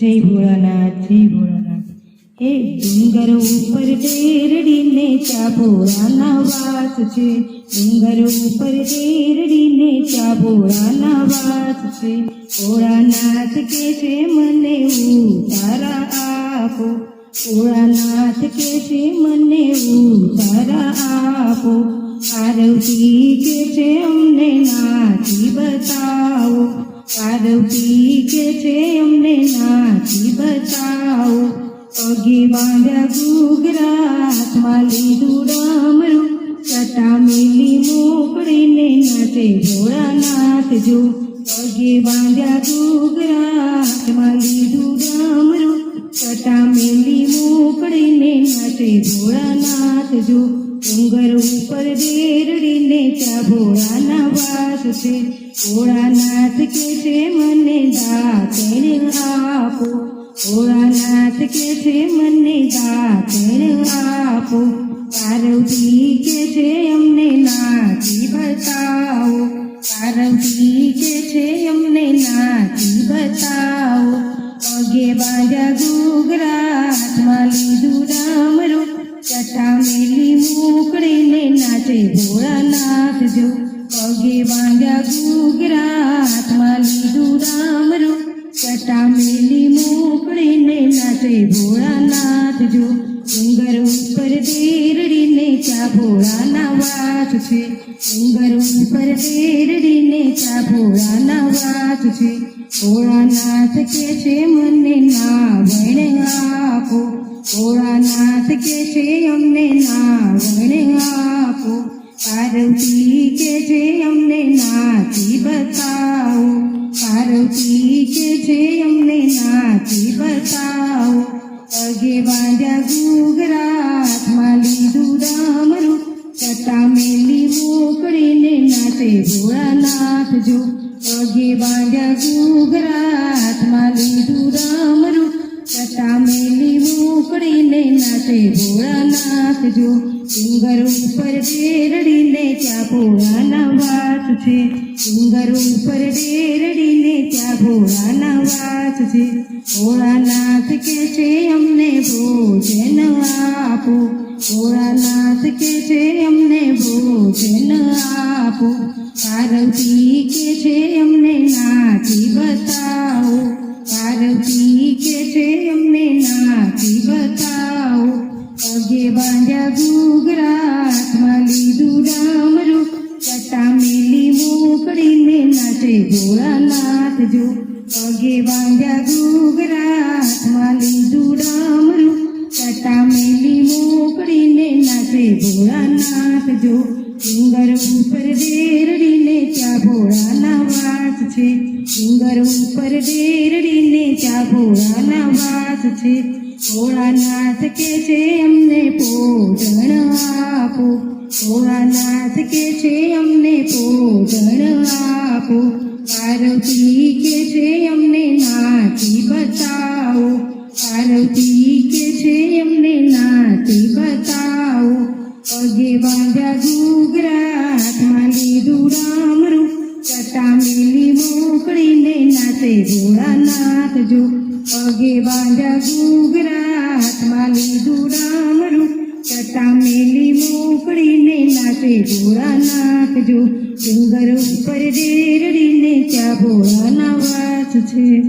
જય ભોળાનાથ જય ભોળાનાથ હે ડુંગર ઉપર ડેરડીને ચા ભોળાના વાસ છે. ડુંગર ઉપર ડેરડીને ચા ભોળાના વાસ છે. ભોળાનાથ કે છે, મને ઉતારા આપો. ભોળાનાથ કે છે, મને ઉતારા આપો. આરવતી કે છે, અમને નાથી બતાવો. આરવતી કે છે, અમને બતાવો પગે બાંધ્યા ઘૂઘરા માલી ડામરું ચટા મેલી મોકળીને નાચે ભોળાનાથ જો. પગે બાંધ્યા હાથમાં લીધું ડામરું ચટા મેલી મોકળીને નાચે ભોળાનાથ જો. ડુંગર ઉપર દેરડીને ચા ભોળાના વાસ છે. ભોળાનાથ કે છે મને દાતણ આપો. ભોળાનાથ કે છે મને દાતર આપો? પાર્વતી કે છે અમને નાચી બતાવો? પાર્વતી કે છે અમને નાચી બતાવો? પગે બાંધ્યા ગુગરાતમાં લીધું ડામરું. ચટા મેલી મોકળીને નાચે ભોળાનાથ જો પગે બાંધ્યા ગુગરાતમાં લીધું ડામરું. ચટા મેલી મોકળીને નાચે ભોળાનાથ જો. ડુંગર ઉપર દેરડીને ચા ભોળાના વાત છે. ડુંગર ઉપર દેરડીને ચા ભોળાના વાત છે. ભોળાનાથ કે છે, મને નાવણ આપો. ભોળાનાથ કે છે, અમને નાવણ આપો. પાર્વતી કે છે અમને નાથી બતાવો? પાર્વતી કે છે અમને નાથી બતાવો? પગે બાંધ્યા હાથમાં લીધું ડામરું ચટા મેલી મોકળીને નાચે ભોળાનાથ જો પગે બાંધ્યા હાથમાં લીધું ડામરું ચટા મેલી મોકળીને નાચે ભોળાનાથ જો ડુંગર ઉપર બેરડીને ચા ભોળાના વાસ છે. ડુંગર ઉપર બેરડીને ચા ભોળાના વાસ છે. ભોળાનાથ કે છે અમને ભોજન આપો. ભોળાનાથ કે છે અમને ભોજન આપો. પાર્વતી કે છે અમને નાચી બતાવો. પાર્વતી કે છે અમને નાચી બતાવો. હાથમાં લીધું ડામરું. ચટા મેલી મોકળીને નાચે ભોળાનાથ જો પગે બાંધ્યા ઘૂઘરા હાથમાં લીધું ડામરું. કટા મેલી મોકળીને નાચે ભોળાનાથ જો ડુંગર ઉપર દેરડીને ત્યાં ભોળાના વાસ છે. ડુંગર ઉપર ભોળાના વાસ છે, ભોળાનાથ કે છે અમને ભોજન આપો? ભોળાનાથ કે છે અમને ભોજન આપો? પાર્વતી કે છે અમને નાચી બતાવો? પાર્વતી કે છે અમને નાચી બતાવો? પગે બાંધ્યા ગુગરા હાથમાં લીધું ડામરું ચટા મેલી મોકળીને નાચે ભોળાનાથ જો. પગે બાંધ્યા હાથમાં લીધું ડામરું. ચટા મેલી મોકળીને નાચે ભોળાનાથ જો. ડુંગર ઉપર ડેરડીને ચા ભોળાના વાસ છે.